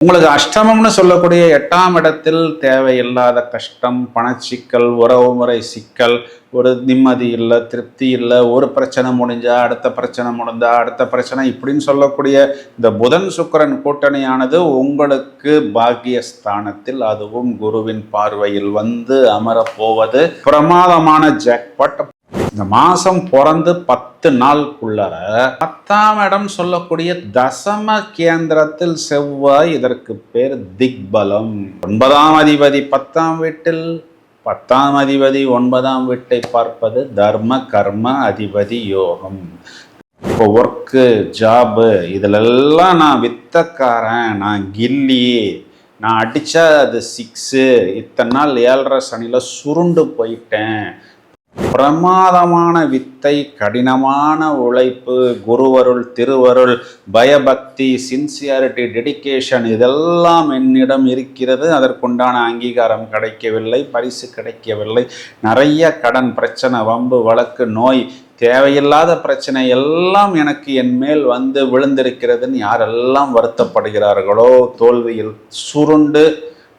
உங்களுக்கு அஷ்டமம்னு சொல்லக்கூடிய எட்டாம் இடத்தில் தேவையில்லாத கஷ்டம் பணச்சிக்கல் உறவுமுறை சிக்கல் ஒரு நிம்மதி இல்லை திருப்தி இல்லை ஒரு பிரச்சனை முடிஞ்சா அடுத்த பிரச்சனை முடிஞ்சா அடுத்த பிரச்சனை இப்படின்னு சொல்லக்கூடிய இந்த புதன் சுக்கிரன் கூட்டணியானது உங்களுக்கு பாக்கியஸ்தானத்தில் அதுவும் குருவின் பார்வையில் வந்து அமரப் போவது பிரமாதமான ஜாக்பாட் இந்த மாசம் பிறந்து பத்து நாளுக்குள்ளார பத்தாம் இடம் சொல்லக்கூடிய தசம கேந்திரத்தில் செவ்வாய் இதற்கு பேர் திக்பலம். ஒன்பதாம் அதிபதி பத்தாம் வீட்டில் பத்தாம் அதிபதி ஒன்பதாம் வீட்டை பார்ப்பது தர்ம கர்ம அதிபதி யோகம். இப்போ ஒர்க்கு ஜாபு இதிலெல்லாம் நான் வித்தக்காரன் நான் கில்லி நான் அடித்தா அது சிக்ஸு. இத்தனை நாள் ஏழரை சனியில் சுருண்டு போயிட்டேன். பிரமாதமான வித்தை கடினமான உழைப்பு குருவருள் திருவருள் பயபக்தி சின்சியாரிட்டி டெடிகேஷன் இதெல்லாம் என்னிடம் இருக்கிறது. அதற்குண்டான அங்கீகாரம் கிடைக்கவில்லை பரிசு கிடைக்கவில்லை. நிறைய கடன் பிரச்சனை வம்பு வழக்கு நோய் தேவையில்லாத பிரச்சனை எல்லாம் எனக்கு என் மேல் வந்து விழுந்திருக்கிறதுன்னு யாரெல்லாம் வருத்தப்படுகிறார்களோ தோல்வியில் சுருண்டு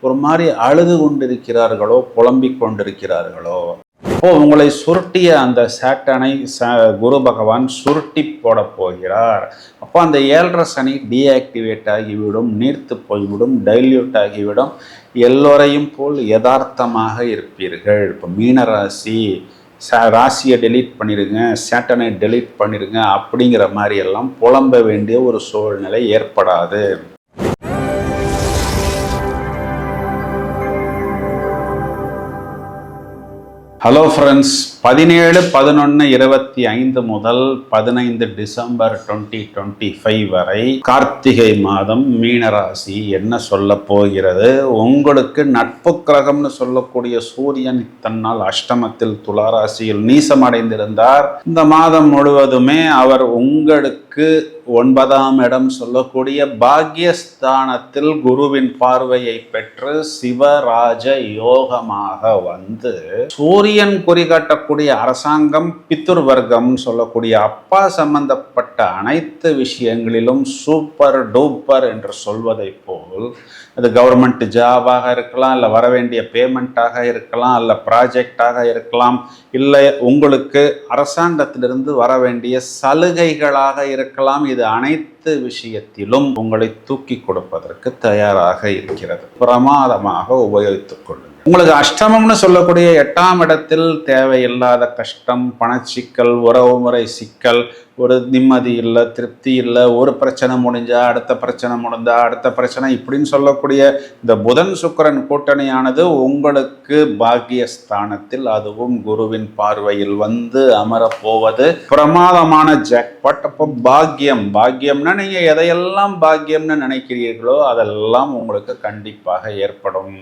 ஒரு மாதிரி அழுது கொண்டிருக்கிறார்களோ புலம்பிக் கொண்டிருக்கிறார்களோ. அப்போ உங்களை சுருட்டிய அந்த சேட்டனை ச குரு பகவான் சுருட்டி போட போகிறார். அப்போ அந்த ஏழரை சனி டீஆக்டிவேட் ஆகிவிடும் நீர்த்து போய்விடும் டைல்யூட் ஆகிவிடும். எல்லோரையும் போல் யதார்த்தமாக இருப்பீர்கள். இப்போ மீனராசி ச ராசியை டெலீட் பண்ணிடுங்க சேட்டனை டெலீட் பண்ணிடுங்க அப்படிங்கிற மாதிரி எல்லாம் புலம்ப வேண்டிய ஒரு சூழ்நிலை ஏற்படாது. ஹலோ ஃப்ரெண்ட்ஸ் பதினேழு பதினொன்று இருபத்தி ஐந்து முதல் பதினைந்து டிசம்பர் டுவெண்ட்டி டுவெண்ட்டி ஃபைவ் வரை கார்த்திகை மாதம் மீனராசி என்ன சொல்ல போகிறது? உங்களுக்கு நட்பு கிரகம்னு சொல்லக்கூடிய சூரியன் தன்னால் அஷ்டமத்தில் துளாராசியில் நீசமடைந்திருந்தார். இந்த மாதம் முழுவதுமே அவர் உங்களுக்கு ஒன்பதாம் இடம் சொல்லக்கூடிய பாக்யஸ்தானத்தில் குருவின் பார்வையை பெற்று சிவராஜ யோகமாக வந்து சூரியன் குறிகாட்டக்கூடிய அரசாங்கம் பித்துர் வர்க்கம் சொல்லக்கூடிய அப்பா சம்பந்தப்பட்ட அனைத்து விஷயங்களிலும் சூப்பர் டூப்பர் என்று சொல்வதை போல் அது கவர்மெண்ட் ஜாபாக இருக்கலாம் இல்லை வர வேண்டிய பேமெண்ட்டாக இருக்கலாம் அல்ல ப்ராஜெக்டாக இருக்கலாம் இல்லை உங்களுக்கு அரசாங்கத்திலிருந்து வர வேண்டிய சலுகைகளாக இருக்கலாம் இது அனைத்து விஷயத்திலும் உங்களை தூக்கி கொடுப்பதற்கு தயாராக இருக்கிறது. பிரமாதமாக உபயோகித்துக் கொள்ளுங்கள். உங்களுக்கு அஷ்டமம்னு சொல்லக்கூடிய எட்டாம் இடத்தில் தேவையில்லாத கஷ்டம் பணச்சிக்கல் உறவுமுறை சிக்கல் ஒரு நிம்மதி இல்லை திருப்தி இல்லை ஒரு பிரச்சனை முடிஞ்சா அடுத்த பிரச்சனை முடிந்தா அடுத்த பிரச்சனை இப்படின்னு சொல்லக்கூடிய இந்த புதன் சுக்கிரன் கூட்டணியானது உங்களுக்கு பாக்கியஸ்தானத்தில் அதுவும் குருவின் பார்வையில் வந்து அமரப் போவது பிரமாதமான ஜாக்பாட் அப்போ பாக்கியம் பாக்கியம்னா நீங்கள் எதையெல்லாம் பாக்கியம்னு நினைக்கிறீர்களோ அதெல்லாம் உங்களுக்கு கண்டிப்பாக ஏற்படும்.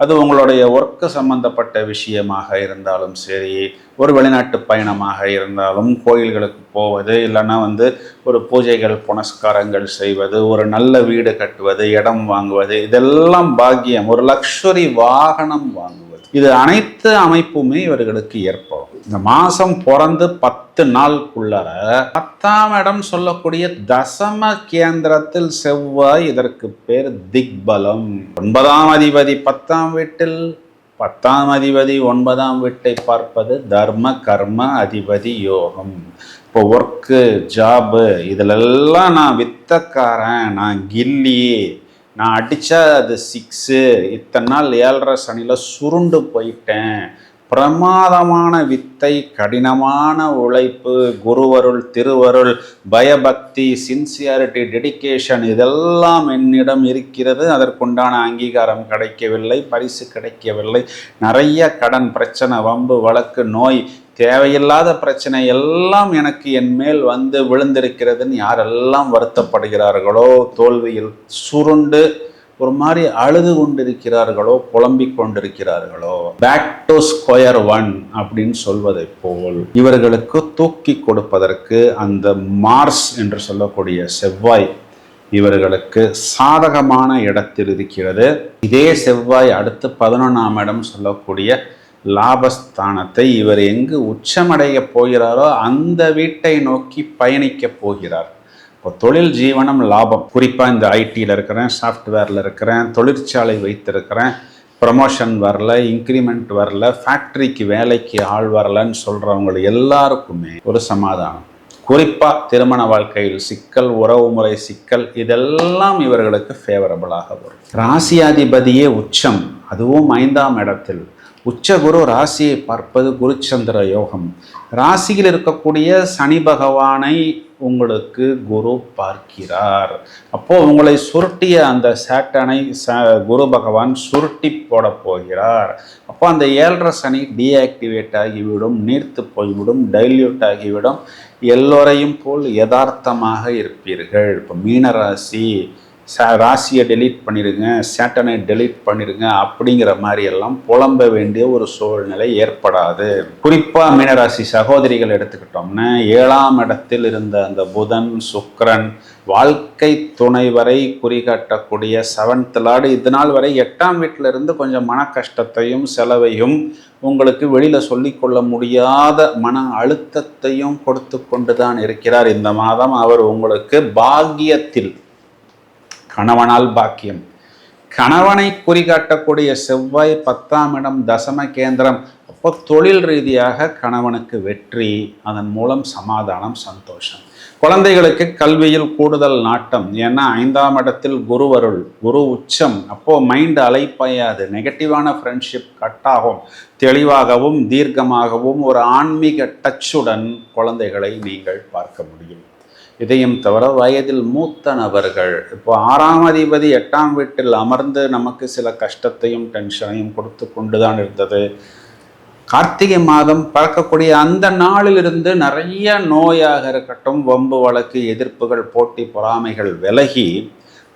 அது உங்களுடைய ஒர்க்கு சம்பந்தப்பட்ட விஷயமாக இருந்தாலும் சரி ஒரு வெளிநாட்டு பயணமாக இருந்தாலும் கோயில்களுக்கு போவது இல்லைன்னா வந்து ஒரு பூஜைகள் புனஸ்காரங்கள் செய்வது ஒரு நல்ல வீடு கட்டுவது இடம் வாங்குவது இதெல்லாம் பாக்கியம். ஒரு லக்ஸுரி வாகனம் வாங்குவது. இது அனைத்து அமைப்புமே இவர்களுக்கு ஏற்படும். இந்த மாசம் பிறந்து பத்து நாளுக்குள்ளார பத்தாம் இடம் சொல்லக்கூடிய தசம கேந்திரத்தில் செவ்வாய் இதற்கு பேர் திக்பலம். ஒன்பதாம் அதிபதி பத்தாம் வீட்டில் பத்தாம் அதிபதி ஒன்பதாம் வீட்டை பார்ப்பது தர்ம கர்ம அதிபதி யோகம். இப்போ ஒர்க்கு ஜாபு இதிலெல்லாம் நான் வித்தக்காரன் நான் கில்லி நான் அடித்தா அது சிக்ஸு இத்தனை நாள் ஏழரை சனியில் சுருண்டு போயிட்டேன். பிரமாதமான வித்தை கடினமான உழைப்பு குருவருள் திருவருள் பயபக்தி சின்சியாரிட்டி டெடிகேஷன் இதெல்லாம் என்னிடம் இருக்கிறது. அதற்குண்டான அங்கீகாரம் கிடைக்கவில்லை பரிசு கிடைக்கவில்லை. நிறைய கடன் பிரச்சனை வம்பு வழக்கு நோய் தேவையில்லாத பிரச்சனை எல்லாம் எனக்கு என் மேல் வந்து விழுந்திருக்கிறதுன்னு யாரெல்லாம் வருத்தப்படுகிறார்களோ தோல்வியில் சுருண்டு ஒரு மாதிரி அழுது கொண்டிருக்கிறார்களோ புலம்பிக் கொண்டிருக்கிறார்களோ பேக் டு ஸ்கொயர் ஒன் அப்படின்னு சொல்வதை போல் இவர்களுக்கு தூக்கி கொடுப்பதற்கு அந்த மார்ஸ் என்று சொல்லக்கூடிய செவ்வாய் இவர்களுக்கு சாதகமான இடத்தில் இருக்கிறது. இதே செவ்வாய் அடுத்து பதினொன்றாம் இடம் சொல்லக்கூடிய லாபஸ்தானத்தை இவர் எங்கு உச்சமடைய போகிறாரோ அந்த வீட்டை நோக்கி பயணிக்க போகிறார். இப்போ தொழில் ஜீவனம் லாபம். குறிப்பாக இந்த ஐடியில் இருக்கிறேன் சாஃப்ட்வேரில் இருக்கிறேன் தொழிற்சாலை வைத்திருக்கிறேன் ப்ரமோஷன் வரல இன்க்ரிமெண்ட் வரல ஃபேக்ட்ரிக்கு வேலைக்கு ஆள் வரலன்னு சொல்கிறவங்க எல்லாருக்குமே ஒரு சமாதானம். குறிப்பாக திருமண வாழ்க்கையில் சிக்கல் உறவுமுறை சிக்கல் இதெல்லாம் இவர்களுக்கு ஃபேவரபிளாக வரும். ராசியாதிபதியே உச்சம் அதுவும் ஐந்தாம் இடத்தில். உச்சகுரு ராசியை பார்ப்பது குருச்சந்திர யோகம். ராசியில் இருக்கக்கூடிய சனி பகவானை உங்களுக்கு குரு பார்க்கிறார். அப்போ உங்களை சுருட்டிய அந்த சேட்டனை ச குரு பகவான் சுருட்டி போட போகிறார். அப்போ அந்த ஏழரை சனி டீஆக்டிவேட் ஆகிவிடும் நீர்த்து போய்விடும் டைல்யூட் ஆகிவிடும். எல்லோரையும் போல் யதார்த்தமாக இருப்பீர்கள். இப்போ மீனராசி ச ராசியை டெலீட் பண்ணிடுங்க சேட்டனை டெலீட் பண்ணிடுங்க அப்படிங்கிற மாதிரி எல்லாம் புலம்ப வேண்டிய ஒரு சூழ்நிலை ஏற்படாது. குறிப்பாக மீனராசி சகோதரிகள் எடுத்துக்கிட்டோம்னா ஏழாம் இடத்தில் இருந்த அந்த புதன் சுக்கரன் வாழ்க்கை துணை வரை குறிகாட்டக்கூடிய செவன்த் லாடு இதனால் வரை எட்டாம் வீட்டில் இருந்து கொஞ்சம் மன கஷ்டத்தையும் செலவையும் உங்களுக்கு வெளியில் சொல்லிக்கொள்ள முடியாத மன அழுத்தத்தையும் கொடுத்து கொண்டு தான் இருக்கிறார். இந்த மாதம் அவர் உங்களுக்கு பாக்கியத்தில் கணவனால் பாக்கியம். கணவனை குறிகாட்டக்கூடிய செவ்வாய் பத்தாம் இடம் தசம கேந்திரம். அப்போ தொழில் ரீதியாக கணவனுக்கு வெற்றி அதன் மூலம் சமாதானம் சந்தோஷம். குழந்தைகளுக்கு கல்வியில் கூடுதல் நாட்டம். ஏன்னா ஐந்தாம் இடத்தில் குருவருள் குரு உச்சம். அப்போ மைண்ட் அலைப்பாயாது. நெகட்டிவான ஃப்ரெண்ட்ஷிப் கட்டாகும் தெளிவாகவும் தீர்க்கமாகவும் ஒரு ஆன்மீக டச்சுடன் குழந்தைகளை நீங்கள் பார்க்க முடியும். இதையும் தவிர வயதில் மூத்த நபர்கள். இப்போ ஆறாம் அதிபதி எட்டாம் வீட்டில் அமர்ந்து நமக்கு சில கஷ்டத்தையும் டென்ஷனையும் கொடுத்து கொண்டு தான் இருந்தது. கார்த்திகை மாதம் பறக்கக்கூடிய அந்த நாளிலிருந்து நிறைய நோயாக இருக்கட்டும் வம்பு வழக்கு எதிர்ப்புகள் போட்டி பொறாமைகள் விலகி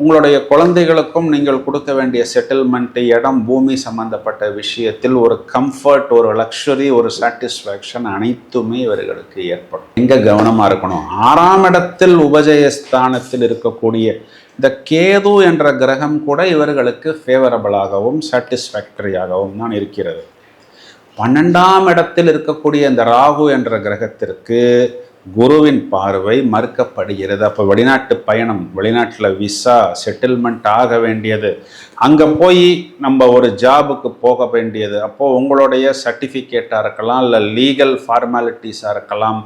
உங்களுடைய குழந்தைகளுக்கும் நீங்கள் கொடுக்க வேண்டிய செட்டில்மெண்ட் இடம் பூமி சம்பந்தப்பட்ட விஷயத்தில் ஒரு கம்ஃபர்ட் ஒரு லக்ஸுரி ஒரு சாட்டிஸ்ஃபேக்ஷன் அனைத்துமே இவர்களுக்கு ஏற்படும். எங்கே கவனமாக இருக்கணும்? ஆறாம் இடத்தில் உபஜயஸ்தானத்தில் இருக்கக்கூடிய இந்த கேது என்ற கிரகம் கூட இவர்களுக்கு ஃபேவரபிளாகவும் சாட்டிஸ்ஃபேக்டரியாகவும் தான் இருக்கிறது. பன்னெண்டாம் இடத்தில் இருக்கக்கூடிய இந்த ராகு என்ற கிரகத்திற்கு குருவின் பார்வை மறுக்கப்படுகிறது. அப்போ வெளிநாட்டு பயணம் வெளிநாட்டில் விசா செட்டில்மெண்ட் ஆக வேண்டியது. அங்கே போய் நம்ம ஒரு ஜாபுக்கு போக வேண்டியது. அப்போது உங்களுடைய சர்டிஃபிகேட்டாக இருக்கலாம் இல்லை லீகல் ஃபார்மாலிட்டிஸாக இருக்கலாம்.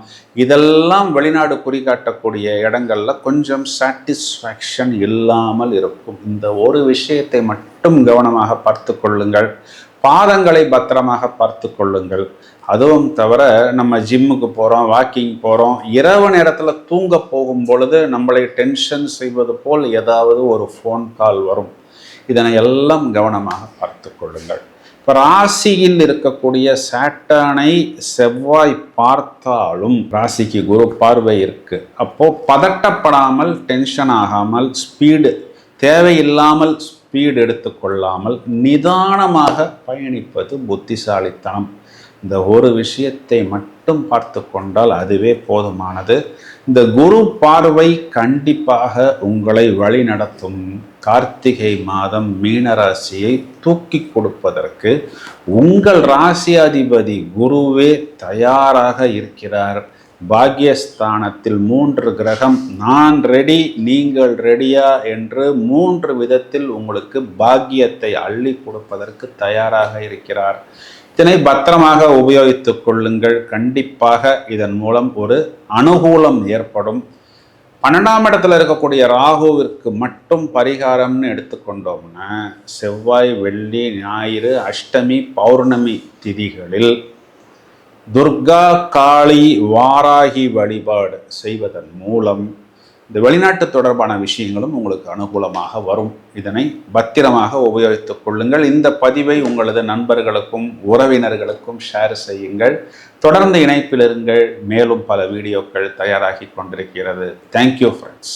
இதெல்லாம் வெளிநாடு குறிகாட்டக்கூடிய இடங்களில் கொஞ்சம் சாட்டிஸ்ஃபேக்ஷன் இல்லாமல் இருக்கும். இந்த ஒரு விஷயத்தை மட்டும் கவனமாக பார்த்து கொள்ளுங்கள். பாதங்களை பத்திரமாக பார்த்து கொள்ளுங்கள். அதுவும் தவிர நம்ம ஜிம்முக்கு போகிறோம் வாக்கிங் போகிறோம் இரவு நேரத்தில் தூங்க போகும் பொழுது நம்மளை டென்ஷன் செய்வது போல் ஏதாவது ஒரு ஃபோன் கால் வரும். இதனை எல்லாம் கவனமாக பார்த்து கொள்ளுங்கள். இப்போ ராசியில் இருக்கக்கூடிய சாட்டானை செவ்வாய் பார்த்தாலும் ராசிக்கு குரு பார்வை இருக்குது அப்போது பதட்டப்படாமல் டென்ஷன் ஆகாமல் ஸ்பீடு தேவையில்லாமல் ஸ்பீடு எடுத்துக்கொள்ளாமல் நிதானமாக பயணிப்பது புத்திசாலித்தனம். இந்த ஒரு விஷயத்தை மட்டும் பார்த்து கொண்டால் அதுவே போதுமானது. இந்த குரு பார்வை கண்டிப்பாக உங்களை வழி நடத்தும். கார்த்திகை மாதம் மீனராசியை தூக்கி கொடுப்பதற்கு உங்கள் ராசியாதிபதி குருவே தயாராக இருக்கிறார். பாக்யஸ்தானத்தில் மூன்று கிரகம். நான் ரெடி நீங்கள் ரெடியா என்று மூன்று விதத்தில் உங்களுக்கு பாக்கியத்தை அள்ளி கொடுப்பதற்கு தயாராக இருக்கிறார். இதனை பத்திரமாக உபயோகித்துக் கொள்ளுங்கள். கண்டிப்பாக இதன் மூலம் ஒரு அனுகூலம் ஏற்படும். பன்னெண்டாம் இடத்துல இருக்கக்கூடிய ராகுவிற்கு மட்டும் பரிகாரம்னு எடுத்துக்கொண்டோம்னா செவ்வாய் வெள்ளி ஞாயிறு அஷ்டமி பௌர்ணமி திதிகளில் துர்கா காளி வாராகி வழிபாடு செய்வதன் மூலம் இந்த வெளிநாட்டு தொடர்பான விஷயங்களும் உங்களுக்கு அனுகூலமாக வரும். இதனை பத்திரமாக உபயோகித்துக் கொள்ளுங்கள். இந்த பதிவை உங்களது நண்பர்களுக்கும் உறவினர்களுக்கும் ஷேர் செய்யுங்கள். தொடர்ந்து இணைப்பில் இருங்கள். மேலும் பல வீடியோக்கள் தயாராகி கொண்டிருக்கிறது. Thank you friends